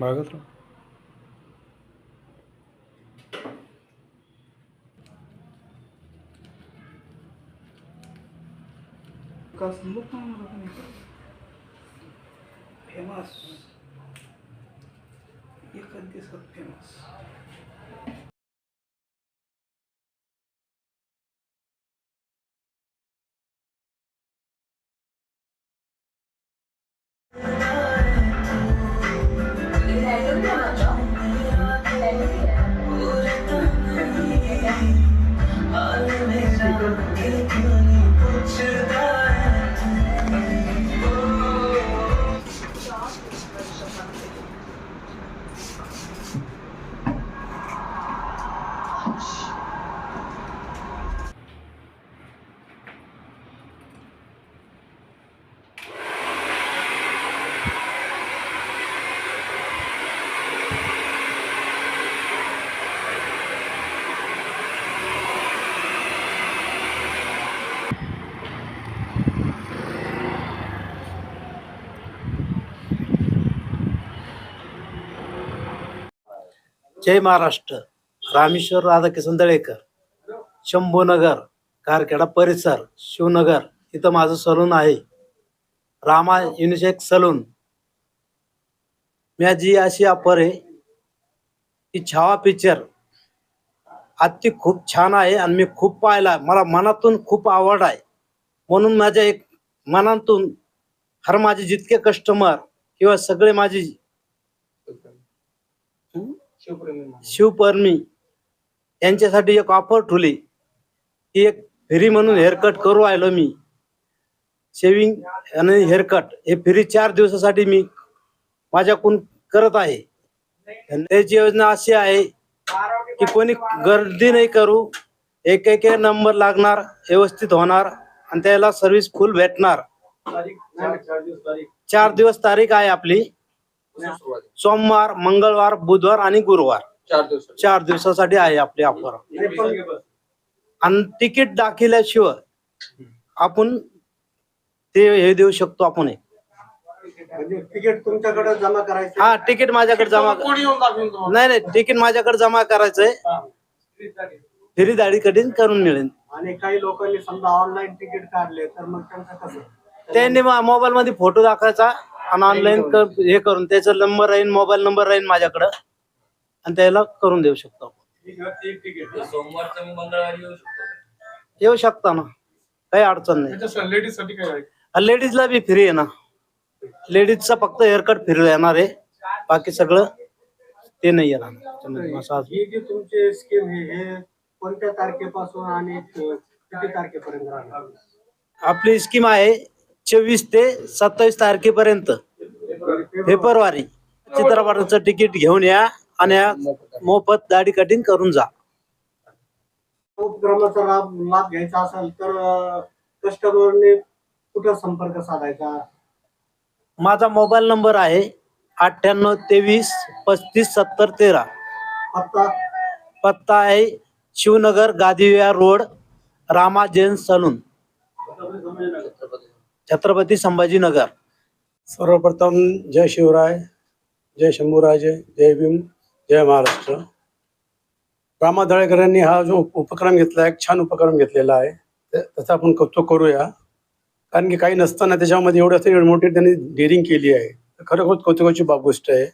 भागत राहा. फेमस एखाद दिवसात फेमस जय महाराष्ट्र. रामेश्वर राधाकिशन दळेकर शंभूनगर कारखेडा परिसर शिवनगर इथं माझं सलून आहे. Rama unisex salon. मी जी अशी ऑफर आहे की छावा पिक्चर अति खूप छान आहे आणि मी खूप पाहिला. मला मनातून खूप आवड आहे. म्हणून माझ्या एक मनातून हर माझे जितके कस्टमर किंवा सगळे माझे शिवपर्मी यांच्यासाठी एक ऑफर ठेवली. ती एक फ्री म्हणून हेअरकट करू राहिलो मी. शेविंग आणि हेअरकट हे फ्री चार दिवसासाठी मी माझ्याकडून करत आहे. त्याची योजना अशी आहे की कोणी गर्दी नाही करू एक एक एक नंबर लागणार व्यवस्थित होणार आणि त्याला सर्व्हिस फुल भेटणार. चार दिवस तारीख आहे आपली. सोमवार मंगळवार बुधवार आणि गुरुवार. चार दिवस चार दिवसासाठी आहे आपली ऑफर. आणि तिकीट दाखवल्याशिवाय आपण ते हे देऊ शकतो आपण हे. म्हणजे तिकीट तुमच्याकडे जमा करायचं? हा तिकीट माझ्याकडे जमा नाही नाही तिकीट माझ्याकडे जमा करायचंय फ्री दाढी कटिंग करून मिळेल. आणि काही लोकांनी समजा ऑनलाईन तिकीट काढले तर मग त्यांचं कसं? त्यांनी मोबाईल मध्ये फोटो दाखवायचा. आणि ऑनलाईन हे करून त्याचा नंबर राहील मोबाईल नंबर राहील माझ्याकडं. आणि त्याला करून देऊ शकतो आपण. सोमवारचं मी मंगळवारी येऊ शकतो येऊ शकता ना. काही अडचण नाही. लेडीजसाठी काय आहे? लेडीजला बी फ्री आहे ना. लेडीजचा फक्त हेअरकट फ्री येणार आहे. बाकी सगळं ते नाही येणार. त्याच्यामध्ये मसाज ही जी तुमची स्कीम आहे हे कोणत्या तारखेपासून आणि किती तारखेपर्यंत राहणार? आपली स्कीम आहे चोवीस ते सत्तावीस तारखेपर्यंत. फेब्रुवारी चित्रपटाचं तिकीट घेऊन या आणि मोफत दाढी कटिंग करून जा. उपक्रमाचा लाभ लाभ घ्यायचा असेल तर कस्टमरने कुठं संपर्क साधायचा? माझा मोबाईल नंबर आहे अठ्ठ्याण्णव तेवीस पस्तीस सत्तर तेरा. आता पत्ता आहे शिवनगर गादिया रोड रामा जैन सलून. छत्रपती संभाजीनगर. सर्वप्रथम जय शिवराय जय शंभूराजे जय भीम जय महाराष्ट्र. रामा दळेकरांनी हा जो उपक्रम घेतला एक छान उपक्रम घेतलेला आहे त्याचा आपण कौतुक करूया. कारण की काही नसताना त्याच्यामध्ये एवढं मोठी त्यांनी डेअरिंग केली आहे. खरोखर कौतुकाची बाब गोष्ट आहे.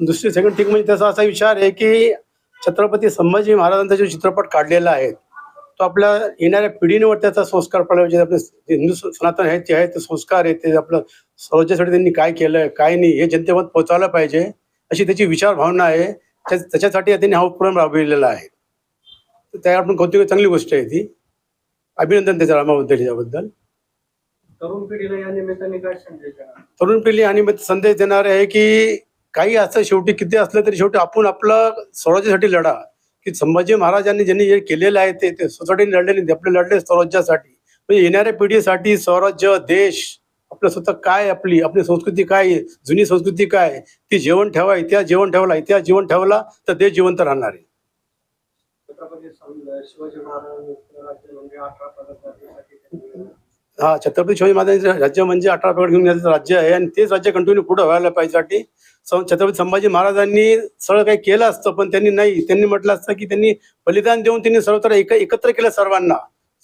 दुसरी सेकंड थिंग म्हणजे त्याचा असा विचार आहे की छत्रपती संभाजी महाराजांचा जो चित्रपट काढलेला आहे तो आपल्या येणाऱ्या पिढींवर त्याचा संस्कार पडला पाहिजे. आपले हिंदू सनातन आहे ते आहे ते संस्कार आहे ते आपलं स्वराज्यासाठी त्यांनी काय केलंय काय नाही हे जनतेमध्ये पोहोचवलं पाहिजे अशी त्याची विचार भावना आहे. त्या- त्याच्यासाठी त्यांनी हा उपक्रम राबविलेला आहे. तर त्या आपण कौतुक चांगली गोष्ट आहे ती? अभिनंदन त्याच्या रामाबद्दल याबद्दल. तरुण पिढीला या निमित्ताने काय संदेश? तरुण पिढी आणि मग संदेश देणार आहे की काही असं शेवटी किती असलं तरी शेवटी आपण आपलं स्वराज्यासाठी लढा. की संभाजी महाराजांनी ज्यांनी जे केलेलं आहे ते ते स्वतःसाठी लढले नाही आपले लढले स्वराज्यासाठी. म्हणजे येणाऱ्या पिढीसाठी स्वराज्य देश आपलं स्वतः काय आपली आपली संस्कृती काय आहे, जुनी संस्कृती काय आहे, ती जेवण ठेवा इतिहास जेवण ठेवला इतिहास जीवन ठेवला तर देश जिवंत राहणार आहे. हा छत्रपती शिवाजी महाराजांचं राज्य म्हणजे अठरा पगड घेऊन गेलेलं राज्य आहे आणि तेच राज्य कंटिन्यू पुढे व्हायला पाहिजे साठी छत्रपती संभाजी महाराजांनी सगळं काही केलं असतं पण त्यांनी नाही. त्यांनी म्हटलं असतं की त्यांनी बलिदान देऊन त्यांनी सर्वत्र एक एकत्र केलं सर्वांना.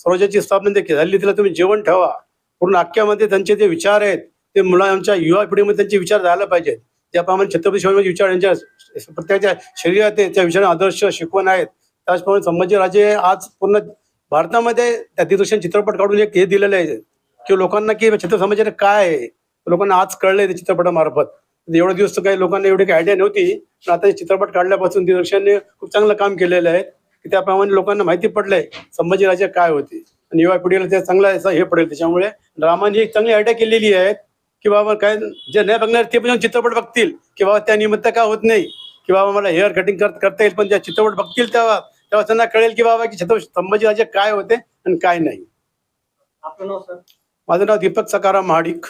स्वराज्याची स्थापना ते झाली तिला तुम्ही जेवण ठेवा. पूर्ण आख्यामध्ये त्यांचे जे विचार आहेत ते मुलांच्या युवा पिढीमध्ये त्यांचे विचार झाला पाहिजेत. ज्याप्रमाणे छत्रपती शिवाजी विचार यांच्या प्रत्येकाच्या शरीरात त्या विचार आदर्श शिकवण आहेत. त्याचप्रमाणे संभाजीराजे आज पूर्ण भारतामध्ये त्या दिग्दर्शन चित्रपट काढून एक हे दिलेलं आहे की लोकांना की छत्रपती संभाजीराजे काय आहे? लोकांना आज कळलंय त्या चित्रपटामार्फत. म्हणजे एवढे दिवस तर काही लोकांना एवढी काही आयडिया नव्हती पण आता हे चित्रपट काढल्यापासून दिग्दर्शनने खूप चांगलं काम केलेलं आहे की त्याप्रमाणे लोकांना माहिती पडलंय संभाजीराजे काय होते? आणि युवा पिढीला ते चांगलं असं हे पडेल. त्याच्यामुळे रामाने एक चांगली आयडिया केलेली आहे की बाबा काय जे नाही बघणार ते पण चित्रपट बघतील की बाबा त्या निमित्त काय होत नाही की बाबा मला हेअर कटिंग करता येईल पण त्या चित्रपट बघतील तेव्हा तेव्हा त्यांना कळेल की बाबा की छत्रपती संभाजीराजे काय होते आणि काय नाही. आपलं नाव सर? माझं नाव दीपक सकाराम महाडिक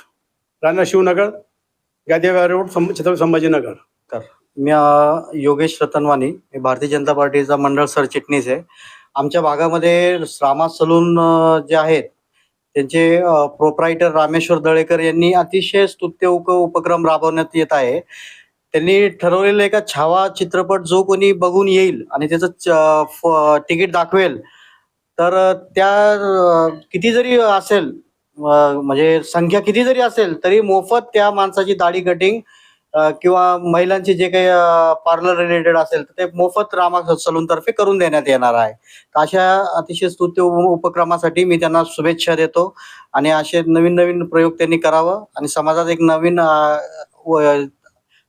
राणा शिवनगर गादेवा रोड छत्रपती संभाजीनगर. मी अ, योगेश रतनवानी मी भारतीय जनता पार्टीचा मंडळ सरचिटणीस आहे. आमच्या भागामध्ये रामा सलून अ, जे आहेत त्यांचे प्रोप्रायटर रामेश्वर दळेकर यांनी अतिशय स्तुत्य उप उपक्रम राबवण्यात येत आहे. त्यांनी ठरवलेलं एका छावा चित्रपट जो कोणी बघून येईल आणि त्याचं च- फ- तिकीट दाखवेल तर त्या किती जरी असेल म्हणजे संख्या किती जरी असेल तरी मोफत त्या माणसाची दाढी कटिंग किंवा महिलांचे जे काही पार्लर रिलेटेड असेल तर ते मोफत रामा सलूनतर्फे करून देण्यात येणार आहे. तर अशा अतिशय स्तुत्य उपक्रमासाठी मी त्यांना शुभेच्छा देतो आणि असे नवीन नवीन प्रयोग त्यांनी करावं आणि समाजात एक नवीन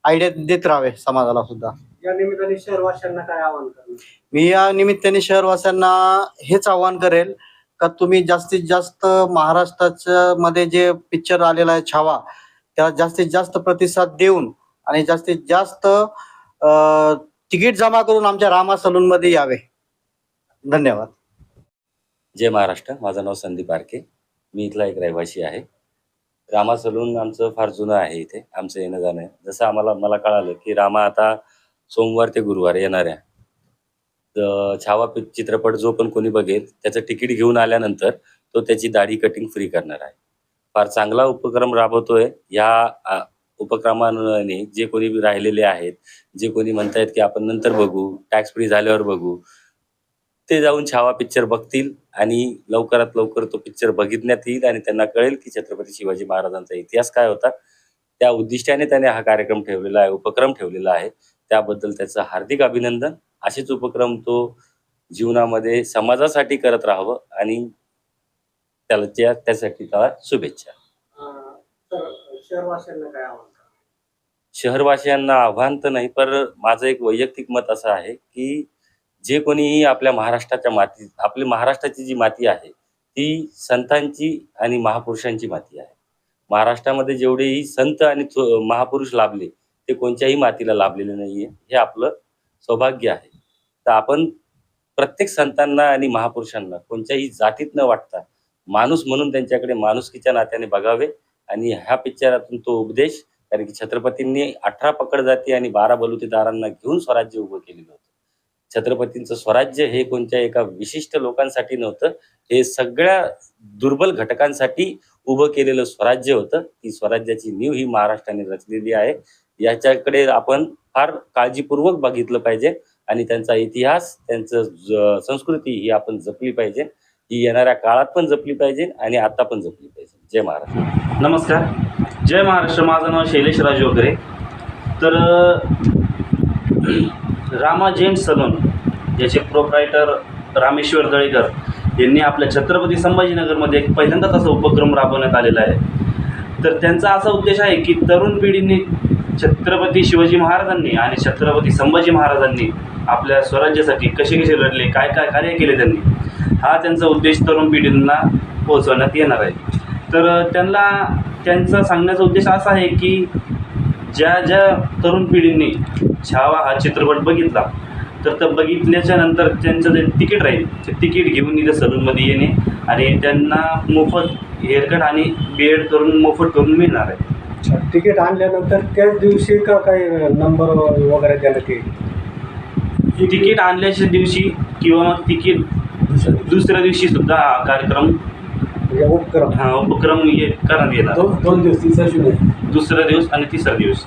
आयडिया देत राहावे समाजाला सुद्धा. या निमित्ताने शहरवासियांना काय आवाहन करणार? मी या निमित्ताने शहरवासियांना हेच आवाहन करेल का तुम्ही जास्तीत जास्त महाराष्ट्राच्या मध्ये जे पिक्चर आलेला आहे छावा त्याला जास्तीत जास्त प्रतिसाद देऊन आणि जास्तीत जास्त तिकीट जमा करून आमच्या रामा सलून मध्ये यावे. धन्यवाद. जय महाराष्ट्र. माझं नाव संदीप आरके. मी इथला एक रहिवासी आहे. रामा सलून आमचं फार जुनं आहे इथे आमचं येणं जाणं. आहे जसं आम्हाला मला कळालं की रामा आता सोमवार ते गुरुवार येणार तर छावा चित्रपट जो पण कोणी बघेल त्याचं तिकीट घेऊन आल्यानंतर तो त्याची दाढी कटिंग फ्री करणार आहे. फार चांगला उपक्रम राबवतोय. या उपक्रमाने जे कोणी राहिलेले आहेत जे कोणी म्हणतायत की आपण नंतर बघू टॅक्स फ्री झाल्यावर बघू ते जाऊन छावा पिक्चर बघतील आणि लवकरात लवकर तो पिक्चर बघितण्यात येईल आणि त्यांना कळेल की छत्रपती शिवाजी महाराजांचा इतिहास काय होता. त्या उद्दिष्टाने त्याने हा कार्यक्रम ठेवलेला आहे उपक्रम ठेवलेला आहे. त्याबद्दल त्याचं हार्दिक अभिनंदन. असेच उपक्रम तो जीवनामध्ये समाजासाठी करत राहावं आणि त्याला त्या त्यासाठी त्याला शुभेच्छा. शहरवासियांना आव्हान तर नाही पर माझं एक वैयक्तिक मत असं आहे की जे कोणीही आपल्या महाराष्ट्राच्या माती आपली महाराष्ट्राची जी माती आहे ती संतांची आणि महापुरुषांची माती आहे. महाराष्ट्रामध्ये जेवढेही संत आणि महापुरुष लाभले ते कोणत्याही मातीला लाभलेले नाहीये. हे आपलं सौभाग्य आहे. तर आपण प्रत्येक संतांना आणि महापुरुषांना कोणत्याही जातीत न वाटता माणूस म्हणून त्यांच्याकडे माणुसकीच्या नात्याने बघावे आणि ह्या पिक्चरातून तो उपदेश कारण की छत्रपतींनी अठरा पकड जाती आणि बारा बलुतेदारांना घेऊन स्वराज्य उभं केलेलं होतं. छत्रपतींचं स्वराज्य हे कोणत्या एका विशिष्ट लोकांसाठी नव्हतं हे सगळ्या दुर्बल घटकांसाठी उभं केलेलं स्वराज्य होतं. ती स्वराज्याची नीव ही महाराष्ट्राने रचलेली आहे. याच्याकडे आपण फार काळजीपूर्वक बघितलं पाहिजे आणि त्यांचा इतिहास त्यांचं संस्कृती ही आपण जपली पाहिजे. ही येणाऱ्या काळात पण जपली पाहिजे आणि आता पण जपली पाहिजे. जय महाराष्ट्र. नमस्कार. जय महाराष्ट्र. माझं नाव शैलेश राजू वगैरे तर रामा जैन सलून याचे प्रोप्रायटर रामेश्वर दळेकर यांनी आपल्या छत्रपती संभाजीनगरमध्ये एक पहिल्यांदाच असा उपक्रम राबवण्यात आलेला आहे. तर त्यांचा असा उद्देश आहे की तरुण पिढीने छत्रपती शिवाजी महाराजांनी आणि छत्रपती संभाजी महाराजांनी आपल्या स्वराज्यासाठी कसे कसे लढले काय काय कार्य केले त्यांनी हा त्यांचा उद्देश तरुण पिढींना पोहोचवण्यात येणार आहे. तर त्यांना त्यांचा सांगण्याचा उद्देश असा आहे की ज्या ज्या तरुण पिढींनी छावा हा चित्रपट बघितला तर ते बघितल्याच्या नंतर त्यांचं जे तिकीट राहील ते तिकीट घेऊन इथं सलूनमध्ये येणे आणि त्यांना मोफत हेअरकट आणि बेड करून मोफत करून मिळणार आहे. अच्छा, तिकीट आणल्यानंतर त्याच दिवशी का काही नंबर वगैरे देण्यात येईल तिकीट आणल्याच्या दिवशी किंवा मग तिकीट दुसऱ्या दिवशी सुद्धा हा कार्यक्रम उपक्रम. हा उपक्रम ये करण्यात येणार. दोन दोन दिवस दिवशी नाही दुसरा दिवस आणि तिसरा दिवस.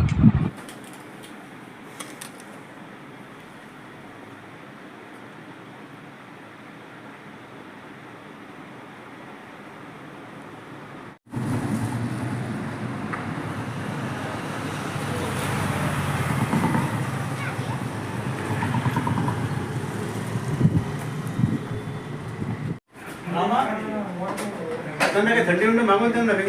అన్నాక తండ్రి ఉండే మామూలు తండ్రి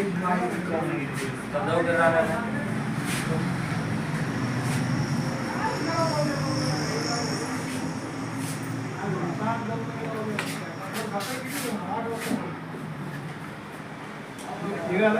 ఇవాళ